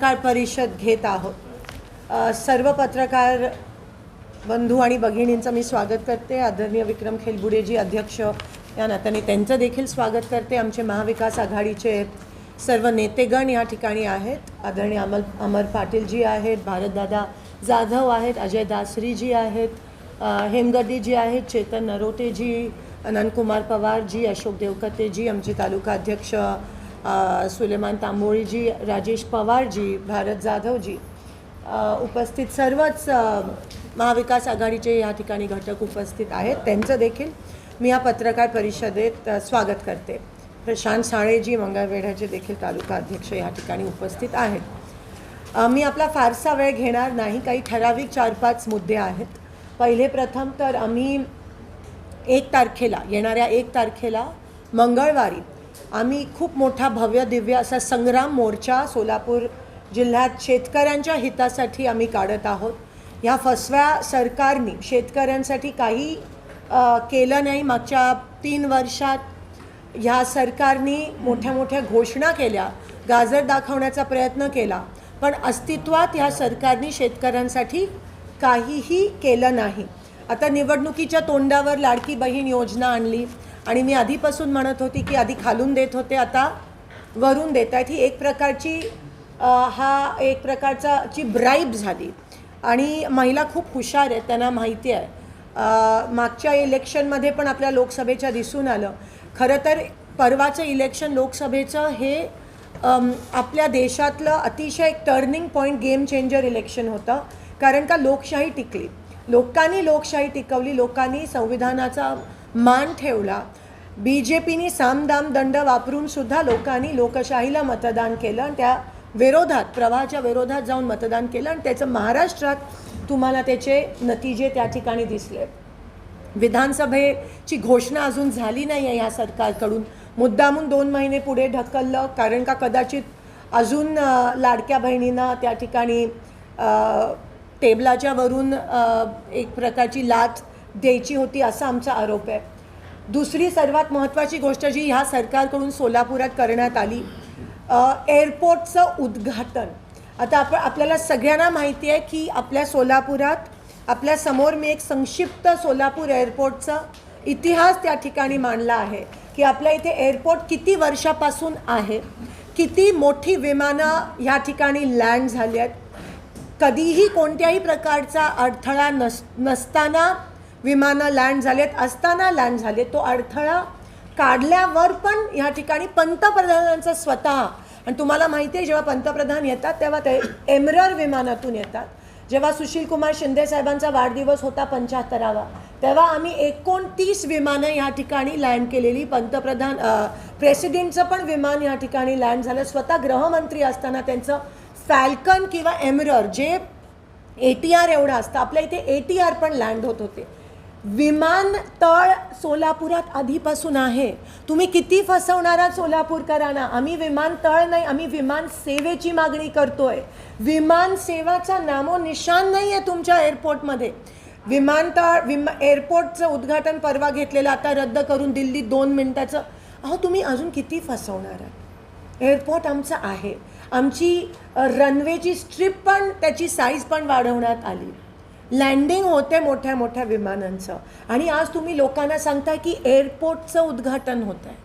पत्रकार परिषद घेत आहोत. सर्व पत्रकार बंधू आणि भगिनींचं मी स्वागत करते. आदरणीय विक्रम खेलबुडेजी अध्यक्ष या नात्याने त्यांचं देखील स्वागत करते. आमचे महाविकास आघाडीचे सर्व नेतेगण या ठिकाणी आहेत. आदरणीय अमल अमर पाटीलजी आहेत भारतदादा जाधव आहेत अजय दासरीजी आहेत अ, आहेत चेतन नरोटेजी अनंतकुमार पवारजी अशोक देवकतेजी आमचे तालुका अध्यक्ष सुलेमान तांबोळीजी राजेश पवारजी भारत जाधवजी. उपस्थित सर्वच महाविकास आघाडीचे या ठिकाणी घटक उपस्थित आहेत. त्यांचं देखील मी या पत्रकार परिषदेत स्वागत करते. प्रशांत साळेजी मंगळवेढ्याचे देखील तालुका अध्यक्ष या ठिकाणी उपस्थित आहेत. मी आपला फारसा वेळ घेणार नाही. काही ठराविक चार पाच मुद्दे आहेत. पहिले प्रथम तर आम्ही एक तारखेला येणाऱ्या एक तारखेला मंगळवारी आम्ही खूप मोठा भव्य दिव्य असा संग्राम मोर्चा सोलापूर जिल्ह्यात शेतकऱ्यांच्या हितासाठी आम्ही काढत आहोत. ह्या फसव्या सरकारने शेतकऱ्यांसाठी काही केलं नाही. मागच्या तीन वर्षात ह्या सरकारने मोठ्या मोठ्या घोषणा केल्या गाजर दाखवण्याचा प्रयत्न केला पण अस्तित्वात ह्या सरकारने शेतकऱ्यांसाठी काहीही केलं नाही. आता निवडणुकीच्या तोंडावर लाडकी बहीण योजना आणली आणि मी आधीपासून म्हणत होती की आधी खालून देत होते आता वरून देत आहेत. ही एक प्रकारची हा एक प्रकारचा ची ब्राईब झाली. आणि महिला खूप हुशार आहेत त्यांना माहिती आहे. मागच्या इलेक्शनमध्ये पण आपल्या लोकसभेच्या दिसून आलं. खरं तर परवाचं इलेक्शन लोकसभेचं हे आपल्या देशातलं अतिशय एक turning point game changer election होतं. कारण का लोकशाही टिकली. लोकांनी लोकशाही टिकवली लोकांनी संविधानाचा मान ठेवला. बी जे पीनी सामदाम दंड वापरून सुद्धा लोकांनी लोकशाहीला मतदान केलं आणि त्या विरोधात प्रवाहाच्या विरोधात जाऊन मतदान केलं आणि त्याचं महाराष्ट्रात तुम्हाला त्याचे नतीजे त्या ठिकाणी दिसले. विधानसभेची घोषणा अजून झाली नाही आहे या सरकारकडून. मुद्दामून दोन महिने पुढे ढकललं कारण का कदाचित अजून लाडक्या बहिणींना त्या ठिकाणी टेबलाच्या वरून एक प्रकारची लाच द्यायची होती असा आमचा आरोप आहे. दुसरी सर्वात महत्त्वाची गोष्ट जी ह्या सरकारकडून सोलापुरात करण्यात आली एअरपोर्टचं उद्घाटन. आता आपण आपल्याला सगळ्यांना माहिती आहे की आपल्या सोलापुरात आपल्यासमोर मी एक संक्षिप्त सोलापूर एअरपोर्टचा इतिहास त्या ठिकाणी मांडला आहे की आपल्या इथे एअरपोर्ट किती वर्षापासून आहे किती मोठी विमानं ह्या ठिकाणी लँड झाली आहेत कधीही कोणत्याही प्रकारचा अडथळा नस नसताना विमानं लँड झालेत असताना लँड झाले तो अडथळा काढल्यावर पण ह्या ठिकाणी पंतप्रधानांचं स्वतः आणि तुम्हाला माहिती आहे जेव्हा पंतप्रधान येतात तेव्हा ते एमरर विमानातून येतात. जेव्हा सुशील कुमार शिंदे साहेबांचा वाढदिवस होता पंच्याहत्तरावा तेव्हा आम्ही एकोणतीस विमानं या ठिकाणी लँड केलेली. पंतप्रधान प्रेसिडेंटचं पण विमान या ठिकाणी लँड झालं. स्वतः गृहमंत्री असताना त्यांचं फॅल्कन किंवा एमरर जे ए टी आर एवढं असतं. आपल्या इथे ए टी आर पण लँड होत होते. विमानतळ सोलापुरात आधीपासून आहे. तुम्ही किती फसवणार सोलापूरकरांना? आम्ही विमानतळ नाही आम्ही विमान सेवेची मागणी करतोय. विमान सेवाचा नामो निशान नाही आहे तुमच्या एअरपोर्टमध्ये. विमानतळ विमा एअरपोर्टचं उद्घाटन परवा घेतलेलं आता रद्द करून दिल्ली दोन मिनटाचं. अहो तुम्ही अजून किती फसवणार आहात? एअरपोर्ट आमचं आहे. आमची रनवेची स्ट्रीप पण त्याची साईज पण वाढवण्यात आली. लँडिंग होते मोठ्या मोठ्या विमानांचं. आणि आज तुम्ही लोकांना सांगताय की एअरपोर्टचं उद्घाटन होत आहे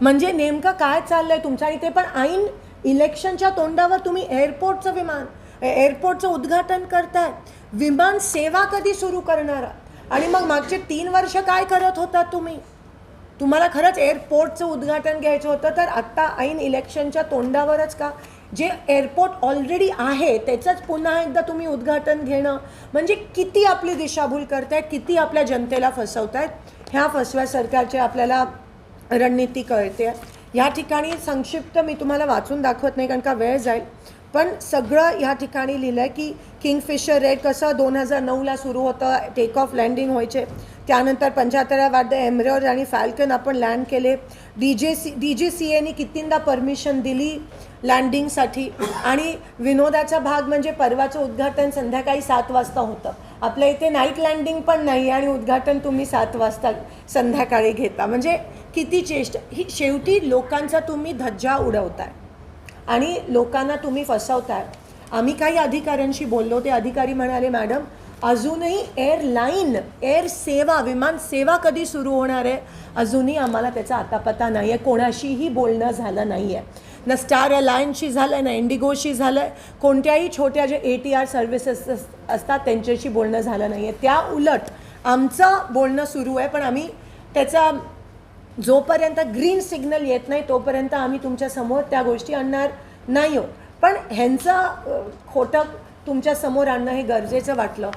म्हणजे नेमकं काय चाललं आहे तुमच्या इथे? पण ऐन इलेक्शनच्या तोंडावर तुम्ही एअरपोर्टचं विमान एअरपोर्टचं उद्घाटन करताय. विमान सेवा कधी सुरू करणार? आणि मग मागचे तीन वर्ष काय करत होता तुम्ही? तुम्हाला खरंच एअरपोर्टचं उद्घाटन घ्यायचं होतं तर आत्ता ऐन इलेक्शनच्या तोंडावरच का? जे एअरपोर्ट ऑलरेडी आहे त्याचंच पुन्हा एकदा तुम्ही उद्घाटन घेणं. म्हणजे किती आपली दिशाभूल करतायत किती आपल्या जनतेला फसवतायत ह्या फसव्या सरकारचे आपल्याला रणनीती कळते. या ठिकाणी संक्षिप्त मी तुम्हाला वाचून दाखवत नाही कारण का वेळ जाईल. पण सगळं या ठिकाणी लिहिलं आहे की किंगफिशर रेड कसं दोन हजार नऊला सुरू होतं टेक ऑफ लँडिंग व्हायचे. त्यानंतर पंच्याहत्तरा वाढ एमरेअर आणि फॅल्कन आपण लँड केले. D J C D J C एने कितींदा परमिशन दिली लँडिंगसाठी आणि विनोदाचा भाग म्हणजे परवाचं उद्घाटन संध्याकाळी सात वाजता होतं. आपल्या इथे नाईट लँडिंग पण नाही आणि उद्घाटन तुम्ही सात वाजता संध्याकाळी घेता. म्हणजे किती चेष्ट ही शेवटी लोकांचा तुम्ही धज्जा उडवताय. आणि लोकांना तुम्ही फसवताय. आम्ही काही अधिकाऱ्यांशी बोललो ते अधिकारी म्हणाले मॅडम अजूनही एअरलाईन एअर सेवा विमान सेवा कधी सुरू होणार आहे? अजूनही आम्हाला त्याचा आतापत्ता नाही आहे कोणाशीही बोलणं झालं नाही आहे ना स्टार अलायन्सशी झालं आहे ना इंडिगोशी झालं आहे कोणत्याही छोट्या ज्या ए टी आर सर्व्हिसेस असतात त्यांच्याशी बोलणं झालं नाही आहे त्या उलट आमचं बोलणं सुरू आहे पण आम्ही त्याचा जोपर्यंत ग्रीन सिग्नल येत नाही तोपर्यंत आम्ही तुमच्यासमोर त्या गोष्टी आणणार नाही आहोत. पण ह्यांचं खोटं तुमच्यासमोर आणणं हे गरजेचं वाटलं.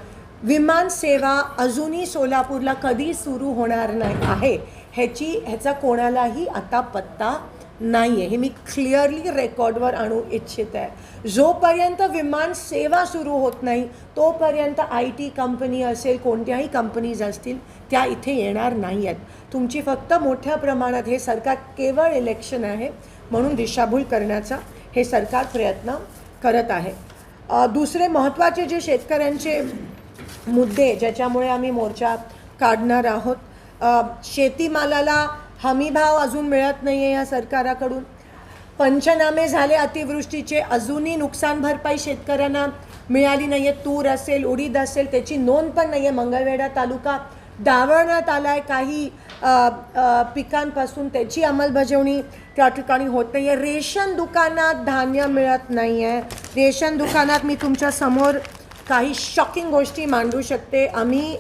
विमान सेवा अजूनही सोलापूरला कधी सुरू होणार नाही आहे ह्याची ह्याचा कोणालाही आता पत्ता नाही आहे हे मी क्लिअरली रेकॉर्डवर आणू इच्छित आहे. जोपर्यंत विमान सेवा सुरू होत नाही तोपर्यंत आय टी कंपनी असेल कोणत्याही कंपनीज असतील त्या इथे येणार नाही आहेत तुमची फक्त मोठ्या प्रमाणात हे सरकार केवळ इलेक्शन आहे म्हणून दिशाभूल करण्याचा हे सरकार प्रयत्न करत आहे. दुसरे महत्त्वाचे जे शेतकऱ्यांचे मुद्दे ज्याच्यामुळे आम्ही मोर्चा काढणार आहोत शेतीमालाला हमीभाव अजून मिळत नाही आहे या सरकाराकडून. पंचनामे झाले अतिवृष्टीचे अजूनही नुकसान भरपाई शेतकऱ्यांना मिळाली नाही आहे तूर असेल उडीद असेल त्याची नोंद पण नाही आहे मंगळवेढा तालुका डावळण्यात आला आहे काही पिकांपासून त्याची अंमलबजावणी त्या ठिकाणी होत नाही आहे रेशन दुकानात धान्य मिळत नाही आहे रेशन दुकानात मी तुमच्यासमोर काही शॉकिंग गोष्टी मांडू शकते. आम्ही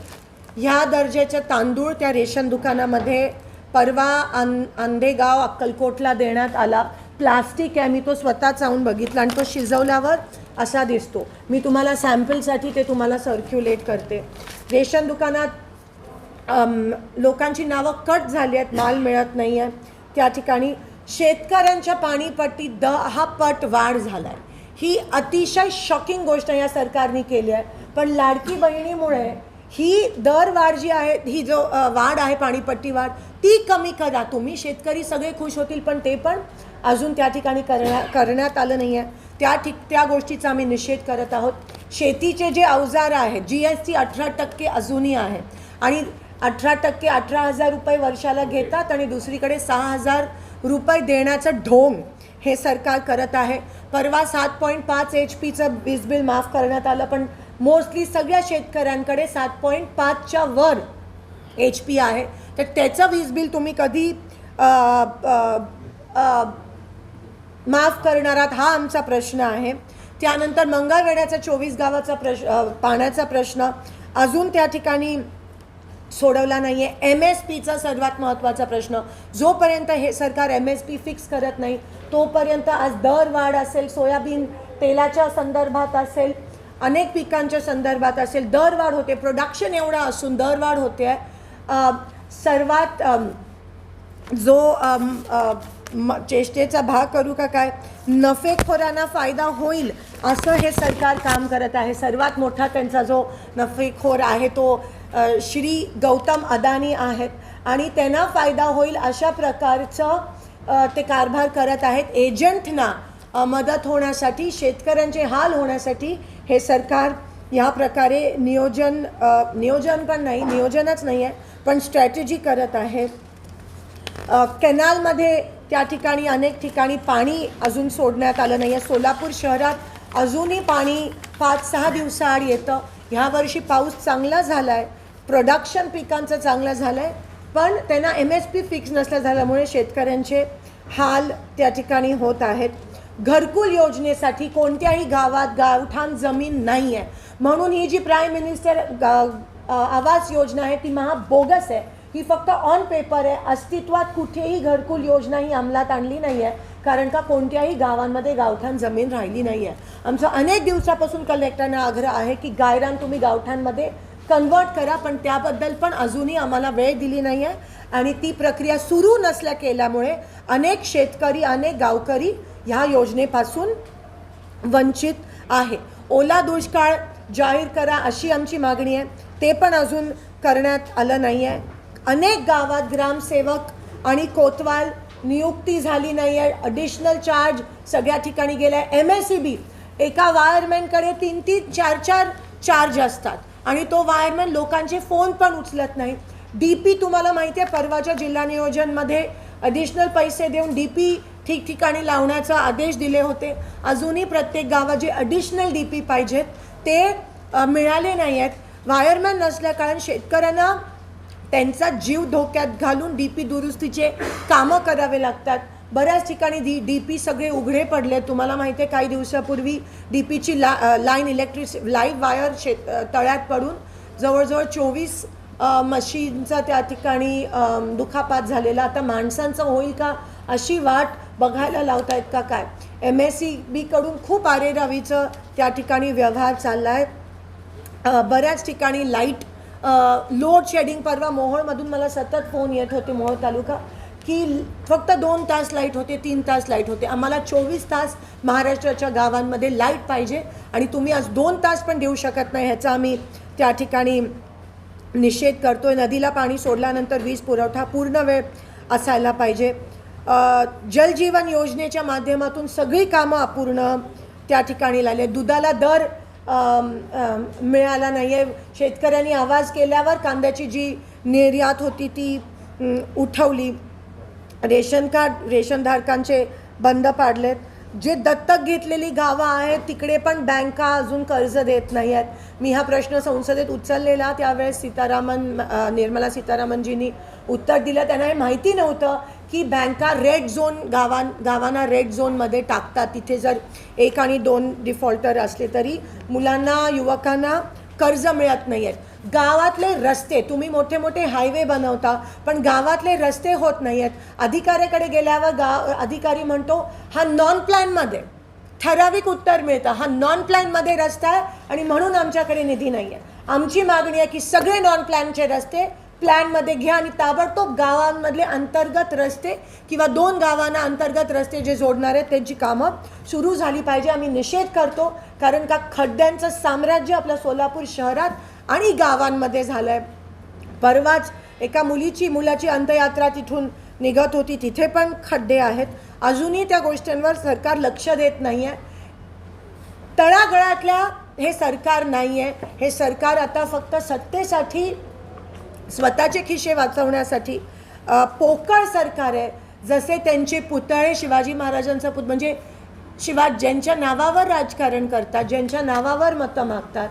ह्या दर्जाचे तांदूळ त्या रेशन दुकानामध्ये परवा अन आंदेगाव अक्कलकोटला देण्यात आला. प्लास्टिक आहे. मी तो स्वतः चावून बघितला आणि तो शिजवल्यावर असा दिसतो. मी तुम्हाला सॅम्पलसाठी ते तुम्हाला सर्क्युलेट करते. रेशन दुकानात लोकांची नावं कट झाली आहेत माल मिळत नाही आहे त्या ठिकाणी शेतकऱ्यांच्या पाणीपट्टीत दहा पट वाढ झाला आहे ही अतिशय शॉकिंग गोष्ट या सरकारने केली आहे. पण लाडकी बहिणीमुळे ही दरवाढ जी आहे ही जो वाढ आहे पाणीपट्टी वाढ ती कमी करा. तुम्ही शेतकरी सगळे खुश होतील पण ते पण अजून त्या ठिकाणी करण्या करण्यात आलं नाही आहे त्या ठिक त्या गोष्टीचा आम्ही निषेध करत आहोत. शेतीचे जे अवजार आहेत जी एस टी अठरा टक्के अजूनही आहे. आणि अठरा टक्के अठरा हजार रुपये वर्षाला घेतात आणि दुसरीकडे सहा हजार रुपये देण्याचं ढोंग हे सरकार करत आहे. परवा सात पॉईंट पाच एच पीचं वीज बिल माफ करण्यात आलं पण मोस्टली सगळ्या शेतकऱ्यांकडे सात पॉईंट पाचच्या वर एच पी आहे. तर त्याचं वीज बिल तुम्ही कधी माफ करणार आहात हा आमचा प्रश्न आहे. त्यानंतर मंगळवेड्याचा चोवीस गावाचा प्रश्न पाण्याचा प्रश्न. अजून त्या ठिकाणी सोडवला नाही आहे एम एस पीचा सर्वात महत्त्वाचा प्रश्न जोपर्यंत हे सरकार एम एस पी फिक्स करत नाही तोपर्यंत आज दर वाढ असेल सोयाबीन तेलाच्या संदर्भात असेल अनेक पिकांच्या संदर्भात असेल दरवाढ होते प्रोडक्शन एवढा असून दरवाढ होते. आहे सर्वात जो म- चेष्टेचा भाग करू का काय? नफेखोरांना फायदा होईल असं हे सरकार काम करत आहे. सर्वात मोठा त्यांचा जो नफेखोर आहे तो श्री गौतम अदानी आहेत. आणि त्यांना फायदा होईल अशा प्रकारचं ते कारभार करत आहेत. एजंटना मदत होण्यासाठी शेतकऱ्यांचे हाल होण्यासाठी हे सरकार या प्रकारे नियोजन नियोजन पण नाही नियोजनच नाही आहे पण स्ट्रॅटेजी करत आहे. कॅनालमध्ये त्या ठिकाणी अनेक ठिकाणी पाणी अजून सोडण्यात आलं नाही आहे सोलापूर शहरात अजूनही पाणी पाच सहा दिवसाआड येतं. ह्या वर्षी पाऊस चांगला झाला आहे प्रोडक्शन पिकांचं चांगलं झालं आहे पण त्यांना एम एस पी फिक्स नसल्या झाल्यामुळे शेतकऱ्यांचे हाल त्या ठिकाणी होत आहेत. घरकुल योजनेसाठी कोणत्याही गावात गावठाण जमीन नाही आहे म्हणून ही जी प्राईम मिनिस्टर आवास योजना आहे ती महाबोगस आहे. ही फक्त ऑन पेपर आहे. अस्तित्वात कुठेही घरकुल योजना ही अंमलात आणली नाही आहे कारण का कोणत्याही गावांमध्ये गावठाण जमीन राहिली नाही आहे आमचं अनेक दिवसापासून कलेक्टरना आग्रह आहे की गायरान तुम्ही गावठाणमध्ये कन्वर्ट करा पण त्याबद्दल पण अजूनही आम्हाला वेळ दिली नाही आहे आणि ती प्रक्रिया सुरू नसल्या केल्यामुळे अनेक शेतकरी अनेक गावकरी ह्या योजनेपासून वंचित आहे. ओला दुष्काळ जाहीर करा अशी आमची मागणी आहे. ते पण अजून करण्यात आलं नाही आहे अनेक गावात ग्रामसेवक आणि कोतवाल नियुक्ती झाली नाही आहे अडिशनल चार्ज सगळ्या ठिकाणी गेला आहे एम एस सी बी एका वायरमॅनकडे तीन तीन चार चार चार्ज असतात. आणि तो वायरमॅन लोकांचे फोन पण उचलत नाही. डी पी तुम्हाला माहिती आहे परवाच्या जिल्हा नियोजनमध्ये अडिशनल पैसे देऊन डी पी ठिकठिकाणी लावण्याचा आदेश दिले होते. अजूनही प्रत्येक गावात जे ॲडिशनल डी पी पाहिजेत. ते मिळाले नाही आहेत वायरमॅन नसल्या कारण शेतकऱ्यांना त्यांचा जीव धोक्यात घालून डी पी दुरुस्तीचे कामं करावे लागतात. बऱ्याच ठिकाणी डी डी पी सगळे उघडे पडले तुम्हाला माहिती आहे काही दिवसापूर्वी डी पीची ला लाईन इलेक्ट्रिस लाईव्ह वायर शेत तळ्यात पडून जवळजवळ चोवीस मशीनचा त्या ठिकाणी दुखापात झालेला. आता माणसांचं होईल का अशी वाट बघायला लावतायत का काय? एम एस सी बीकडून खूप आरेरावीचं त्या ठिकाणी व्यवहार चालला आहे बऱ्याच ठिकाणी लाइट लोड शेडिंग परवा मोहोळमधून मला सतत फोन येत होते मोहोळ तालुका. की फक्त दोन तास लाइट होते तीन तास लाइट होते. आम्हाला चोवीस तास महाराष्ट्राच्या गावांमध्ये लाइट पाहिजे आणि तुम्ही आज दोन तास पण देऊ शकत नाही ह्याचा आम्ही त्या ठिकाणी निषेध करतोय. नदीला पाणी सोडल्यानंतर वीज पुरवठा पूर्ण वेळ असायला पाहिजे. जलजीवन योजनेच्या माध्यमातून सगळी कामं अपूर्ण त्या ठिकाणी लागले दुधाला दर मिळाला नाही आहे शेतकऱ्यांनी आवाज केल्यावर कांद्याची जी निर्यात होती ती उठवली. रेशन कार्ड रेशनधारकांचे बंद पाडलेत. जे दत्तक घेतलेली गावं आहेत तिकडे पण बँका अजून कर्ज देत नाही आहेत. मी हा प्रश्न संसदेत उचललेला त्यावेळेस सीतारामन निर्मला सीतारामनजींनी उत्तर दिलं. त्यांना हे माहिती नव्हतं की बँका रेड झोन गावां गावांना रेड झोनमध्ये टाकतात. तिथे जर एक आणि दोन डिफॉल्टर असले तरी मुलांना युवकांना कर्ज मिळत नाही आहेत गावातले रस्ते तुम्ही मोठे मोठे हायवे बनवता पण गावातले रस्ते होत नाही आहेत अधिकाऱ्याकडे गेल्यावर गाव अधिकारी म्हणतो हा नॉन प्लॅनमध्ये ठराविक उत्तर मिळतं. हा नॉन प्लॅनमध्ये रस्ता आहे आणि म्हणून आमच्याकडे निधी नाही आहे आमची मागणी आहे की सगळे नॉन प्लॅनचे रस्ते प्लॅनमध्ये घ्या आणि ताबडतोब गावांमधले अंतर्गत रस्ते किंवा दोन गावांना अंतर्गत रस्ते जे जोडणार आहेत त्यांची कामं सुरू झाली पाहिजे. आम्ही निषेध करतो कारण का खड्ड्यांचं साम्राज्य आपल्या सोलापूर शहरात आणि गावांमध्ये झालं आहे परवाच एका मुलीची मुलाची अंत्ययात्रा तिथून निघत होती. तिथे पण खड्डे आहेत. अजूनही त्या गोष्टींवर सरकार लक्ष देत नाही आहे तळागळातल्या हे सरकार नाही आहे हे सरकार आता फक्त सत्तेसाठी स्वतःचे खिशे वाचवण्यासाठी पोकळ सरकार आहे. जसे त्यांचे पुतळे शिवाजी महाराजांचा पुत म्हणजे शिवा ज्यांच्या नावावर राजकारण करतात ज्यांच्या नावावर मतं मागतात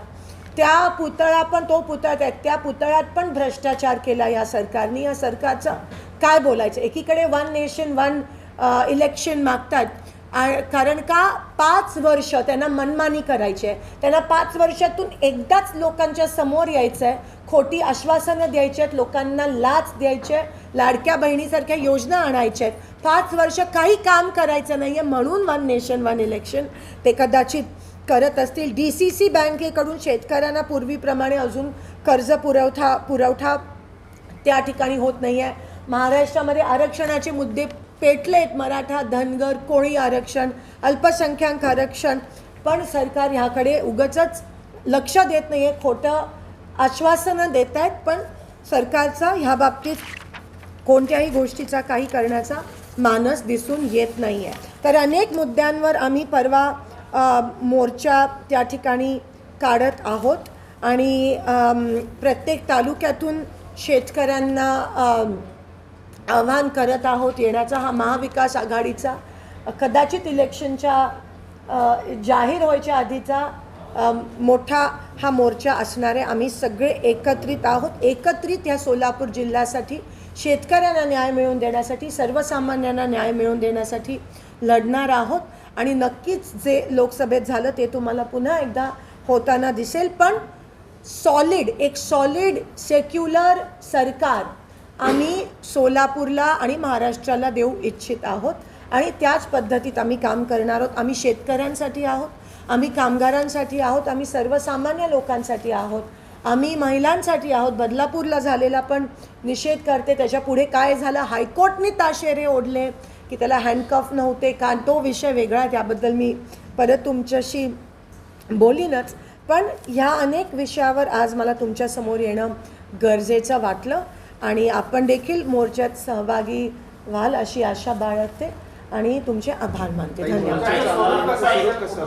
त्या पुतळा पण तो पुतळा आहेत त्या पुतळ्यात पण भ्रष्टाचार केला या सरकारने. या सरकारचं काय बोलायचं? एकीकडे वन नेशन वन इलेक्शन मागतात. कारण का? पाच वर्ष त्यांना मनमानी करायची. आहे त्यांना पाच वर्षातून एकदाच लोकांच्या समोर यायचं आहे खोटी आश्वासनं द्यायची आहेत लोकांना लाच द्यायची आहे लाडक्या बहिणीसारख्या योजना आणायच्या आहेत पाच वर्ष काही काम करायचं नाही आहे म्हणून वन नेशन वन इलेक्शन ते कदाचित करत असतील. डी सी सी बँकेकडून शेतकऱ्यांना पूर्वीप्रमाणे अजून कर्ज पुरवठा पुरवठा त्या ठिकाणी होत नाही आहे महाराष्ट्रामध्ये आरक्षणाचे मुद्दे पेटलेत. मराठा धनगर कोळी आरक्षण अल्पसंख्याक आरक्षण. पण सरकार ह्याकडे उगचच लक्ष देत नाही आहे खोटं आश्वासनं देत आहेत पण सरकारचा ह्या बाबतीत कोणत्याही गोष्टीचा काही करण्याचा मानस दिसून येत नाही आहे तर अनेक मुद्द्यांवर आम्ही परवा मोर्चा त्या ठिकाणी काढत आहोत. आणि प्रत्येक तालुक्यातून शेतकऱ्यांना आव्हान करत आहोत येण्याचा हा महाविकास आघाडीचा. कदाचित इलेक्शनच्या जाहीर व्हायच्या आधीचा मोठा हा मोर्चा असणार आहे आम्ही सगळे एकत्रित आहोत. एकत्रित या सोलापूर जिल्ह्यासाठी शेतकऱ्यांना न्याय मिळवून देण्यासाठी सर्वसामान्यांना न्याय मिळवून देण्यासाठी लढणार आहोत. आणि नक्कीच जे लोकसभेत झालं ते तुम्हाला पुन्हा एकदा होताना दिसेल. पण सॉलिड एक सॉलिड सेक्युलर सरकार आम्ही सोलापूरला आणि महाराष्ट्राला देऊ इच्छित आहोत. आणि त्याच पद्धतीत आम्ही काम करणार आहोत. आम्ही शेतकऱ्यांसाठी आहोत. आम्ही कामगारांसाठी आहोत. आम्ही सर्वसामान्य लोकांसाठी आहोत. आम्ही महिलांसाठी आहोत. बदलापूरला झालेला पण निषेध करते. त्याच्या पुढे काय झालं? हायकोर्टने ताशेरे ओढले. की त्याला हँडकफ नव्हते का? तो विषय वेगळा त्याबद्दल मी परत तुमच्याशी बोलीनच. पण ह्या अनेक विषयावर आज मला तुमच्यासमोर येणं गरजेचं वाटलं आणि आपण देखील मोर्चात सहभागी व्हाल अशी आशा बाळगते आणि तुमचे आभार मानते. धन्यवाद.